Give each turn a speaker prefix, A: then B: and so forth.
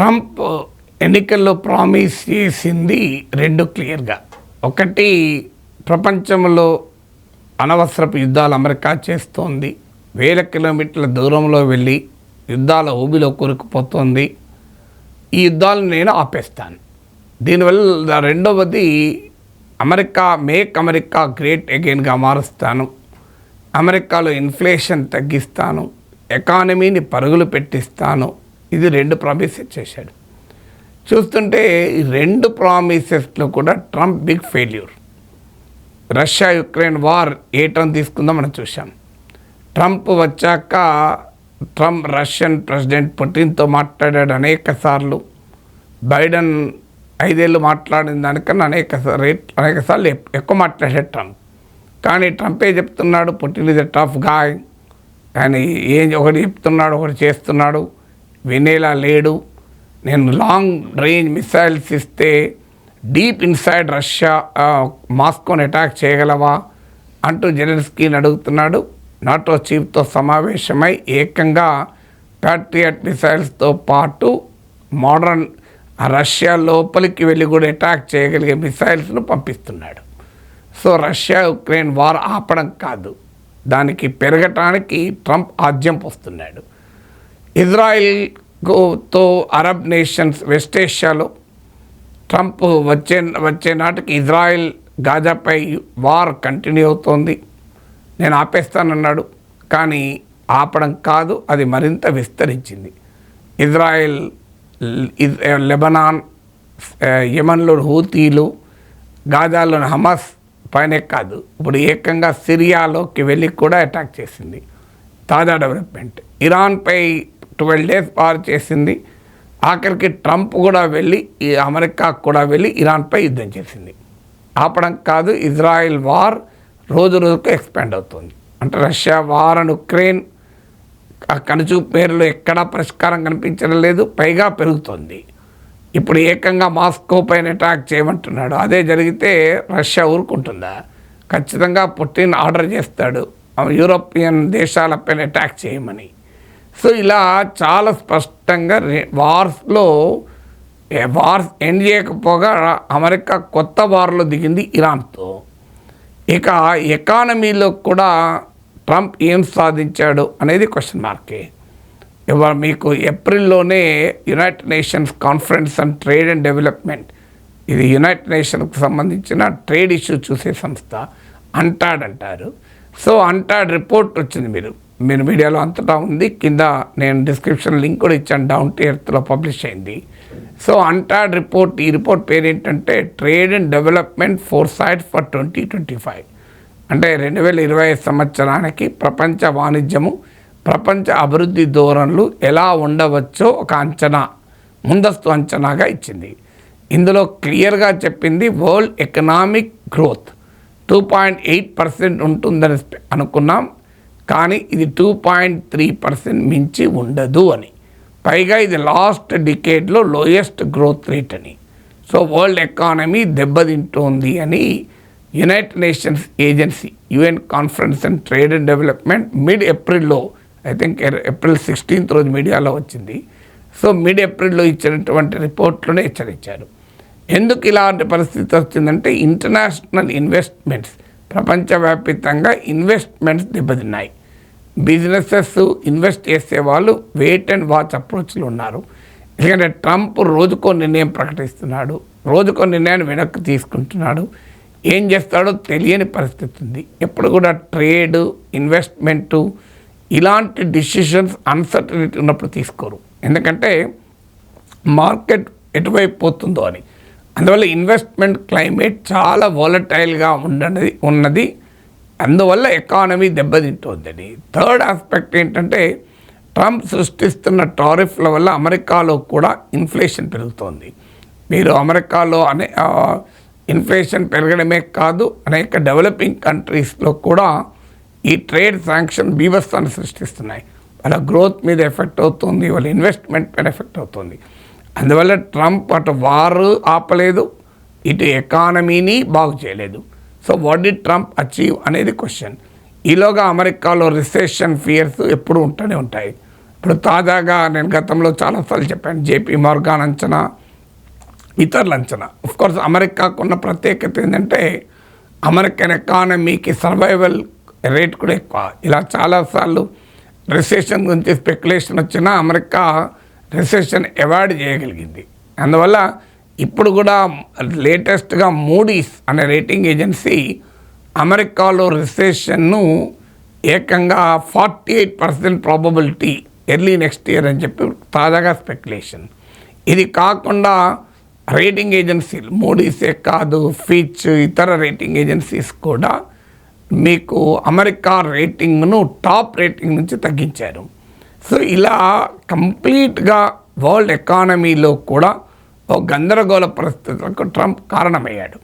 A: Trump ఎన్నికల్లో promise చేసింది రెండు క్లియర్గా. ఒకటి ప్రపంచంలో అనవసరపు యుద్ధాలు అమెరికా చేస్తోంది. వేల కిలోమీటర్ల దూరంలో వెళ్ళి యుద్ధాల ఊబిలో కూరుకుపోతోంది. ఈ యుద్ధాలను నేను ఆపేస్తాను. దీనివల్ల రెండవది అమెరికా మేక్ అమెరికా గ్రేట్ అగైన్గా మారుస్తాను. అమెరికాలో ఇన్ఫ్లేషన్ తగ్గిస్తాను. ఎకానమీని పరుగులు పెట్టిస్తాను. ఇది రెండు ప్రామిసెస్ చేశాడు. చూస్తుంటే రెండు ప్రామిసెస్లో కూడా Trump big failure Russia Ukraine war ఏ టర్న్ తీసుకుందో మనం చూసాం ట్రంప్ వచ్చాక ట్రంప్ రష్యన్ ప్రెసిడెంట్ పుటిన్తో మాట్లాడాడు అనేక సార్లు. బైడెన్ ఐదేళ్ళు మాట్లాడిన దానికన్నా అనేక రేట్ అనేక సార్లు ఎక్కువ మాట్లాడాడు ట్రంప్ కానీ ట్రంపే చెప్తున్నాడు? Putin is a tough guy కానీ ఏం ఒకటి చెప్తున్నాడు ఒకటి చేస్తున్నాడు. వినేలా లేడు. నేను లాంగ్ రేంజ్ మిసైల్స్ ఇస్తే డీప్ ఇన్సైడ్ రష్యా మాస్కోని అటాక్ చేయగలవా? అంటూ జెలెన్స్కీని అడుగుతున్నాడు. నాటో చీఫ్తో సమావేశమై ఏకంగా ప్యాట్రియట్ మిసైల్స్తో పాటు మోడర్న్ రష్యా లోపలికి వెళ్ళి కూడా అటాక్ చేయగలిగే మిసైల్స్ను పంపిస్తున్నాడు. సో రష్యా ఉక్రెయిన్ వార్ ఆపడం కాదు. దానికి పెరగటానికి ట్రంప్ ఆద్యం పోస్తున్నాడు. ఇజ్రాయిల్తో అరబ్ నేషన్స్ వెస్ట్ ఏషియాలో ట్రంప్ వచ్చే వచ్చే నాటికి ఇజ్రాయిల్ గాజాపై వార్ కంటిన్యూ అవుతోంది. నేను ఆపేస్తానన్నాడు. కానీ ఆపడం కాదు అది మరింత విస్తరించింది. ఇజ్రాయెల్ లెబనాన్ ఆ, హూతీలు గాజాలోని హమాస్ పైనే కాదు ఇప్పుడు ఏకంగా సిరియాలోకి వెళ్ళి కూడా అటాక్ చేసింది. తాజా డెవలప్మెంట్. ఇరాన్పై ట్వెల్వ్ డేస్ వార్ చేసింది. ఆఖరికి ట్రంప్ కూడా వెళ్ళి ఈ అమెరికా కూడా వెళ్ళి ఇరాన్పై యుద్ధం చేసింది. ఆపడం కాదు ఇజ్రాయెల్ వార్ రోజు రోజుకు ఎక్స్పాండ్ అవుతుంది. అంటే రష్యా వార్ అండ్ ఉక్రెయిన్ ఆ కనుచూపు పేరులో ఎక్కడా పరిష్కారం కనిపించడం లేదు పైగా పెరుగుతుంది. ఇప్పుడు ఏకంగా మాస్కో పైన అటాక్ చేయమంటున్నాడు. అదే జరిగితే రష్యా ఊరుకుంటుందా? ఖచ్చితంగా పుటిన్ ఆర్డర్ చేస్తాడు. యూరోపియన్ దేశాలపైన అటాక్ చేయమని. సో ఇలా చాలా స్పష్టంగా రే- వార్స్లో వార్స్ ఎండ్ చేయకపోగా అమెరికా కొత్త వార్లో దిగింది ఇరాన్తో. ఇక ఎకానమీలో కూడా ట్రంప్ ఏం సాధించాడు అనేది క్వశ్చన్ మార్కే. ఇవాళ మీకు ఏప్రిల్లోనే United Nations conference and trade and development. ఇది యునైటెడ్ నేషన్కి సంబంధించిన ట్రేడ్ ఇష్యూ చూసే సంస్థ అంటాడంటారు సో అంటాడ్ రిపోర్ట్ వచ్చింది మీరు. మీరు మీడియాలో అంతటా ఉంది. కింద నేను డిస్క్రిప్షన్ లింక్ కూడా ఇచ్చాను. డౌన్ టు ఎర్త్లో పబ్లిష్ అయింది. సో అంటాడ్ రిపోర్ట్ ఈ రిపోర్ట్ పేరు ఏంటంటే trade and development foresight for twenty twenty five అంటే రెండు వేల ఇరవై సంవత్సరానికి ప్రపంచ వాణిజ్యము ప్రపంచ అభివృద్ధి ధోరణులు ఎలా ఉండవచ్చో ఒక అంచనా ముందస్తు అంచనాగా ఇచ్చింది. ఇందులో క్లియర్గా చెప్పింది world economic growth two point eight percent ఉంటుందని అనుకున్నాం. కానీ ఇది టూ పాయింట్ త్రీ పర్సెంట్ మించి ఉండదు అని. పైగా ఇది లాస్ట్ డికేడ్లో లోయెస్ట్ గ్రోత్ రేట్ అని. సో వరల్డ్ ఎకానమీ దెబ్బతింటోంది అని United Nations agency UN conference and trade and development mid ఏప్రిల్లో ఐ థింక్ ఏప్రిల్ సిక్స్టీన్త్ రోజు మీడియాలో వచ్చింది. సో మిడ్ ఏప్రిల్లో ఇచ్చినటువంటి రిపోర్ట్లోనే హెచ్చరించారు. ఎందుకు ఇలాంటి పరిస్థితి వచ్చిందంటే ఇంటర్నేషనల్ ఇన్వెస్ట్మెంట్స్ ప్రపంచవ్యాప్తంగా ఇన్వెస్ట్మెంట్స్ దెబ్బతిన్నాయి. బిజినెసెస్ ఇన్వెస్ట్ చేసే వాళ్ళు వెయిట్ అండ్ వాచ్ అప్రోచ్లు ఉన్నారు. ఎందుకంటే ట్రంప్ రోజుకో నిర్ణయం ప్రకటిస్తున్నాడు రోజుకో నిర్ణయాన్ని వెనక్కి తీసుకుంటున్నాడు. ఏం చేస్తాడో తెలియని పరిస్థితి ఉంది. ఎప్పుడు కూడా ట్రేడ్ ఇన్వెస్ట్మెంటు ఇలాంటి డిసిషన్స్ అన్సర్టనిటీ ఉన్నప్పుడు తీసుకోరు. ఎందుకంటే మార్కెట్ ఎటువైపు పోతుందో అని. అందువల్ల ఇన్వెస్ట్మెంట్ క్లైమేట్ చాలా వాలటైల్గా ఉండనది ఉన్నది. అందువల్ల ఎకానమీ దెబ్బతింటోందని. థర్డ్ ఆస్పెక్ట్ ఏంటంటే ట్రంప్ సృష్టిస్తున్న టారిఫ్ల వల్ల అమెరికాలో కూడా ఇన్ఫ్లేషన్ పెరుగుతోంది. మీరు అమెరికాలో అనే ఇన్ఫ్లేషన్ పెరగడమే కాదు అనేక డెవలపింగ్ కంట్రీస్లో కూడా ఈ ట్రేడ్ శాంక్షన్ బీభత్సాన్ని సృష్టిస్తున్నాయి. వాళ్ళ గ్రోత్ మీద ఎఫెక్ట్ అవుతుంది వాళ్ళ ఇన్వెస్ట్మెంట్ పైన ఎఫెక్ట్ అవుతుంది. అందువల్ల ట్రంప్ అటు వారు ఆపలేదు ఇటు ఎకానమీని బాగు చేయలేదు. So what the Trump achieve అనేది క్వశ్చన్ ఈలోగా అమెరికాలో రిసెషన్ ఫియర్స్ ఎప్పుడు ఉంటూనే ఉంటాయి. ఇప్పుడు తాజాగా నేను గతంలో చాలాసార్లు చెప్పాను జేపీ మార్గాన్ అంచనా ఇతరుల అంచనా. కోర్స్ అమెరికాకున్న ప్రత్యేకత ఏంటంటే అమెరికన్ ఎకానమీకి సర్వైవల్ రేట్ కూడా ఎక్కువ. ఇలా చాలాసార్లు రిసెషన్ గురించి స్పెక్యులేషన్ వచ్చినా అమెరికా రిసెషన్ అవాయిడ్ చేయగలిగింది. అందువల్ల ఇప్పుడు కూడా లేటెస్ట్గా మూడీస్ అనే రేటింగ్ ఏజెన్సీ అమెరికాలో రిసెషన్ను ఏకంగా forty eight percent probability early next year అని చెప్పి తాజాగా స్పెక్యులేషన్ ఇది కాకుండా రేటింగ్ ఏజెన్సీలు మూడీసే కాదు ఫీచ్ ఇతర రేటింగ్ ఏజెన్సీస్ కూడా మీకు అమెరికా రేటింగ్ను టాప్ రేటింగ్ నుంచి తగ్గించారు. సో ఇలా కంప్లీట్గా వరల్డ్ ఎకానమీలో కూడా ఓ గందరగోళ పరిస్థితులకు ట్రంప్ కారణమయ్యాడు.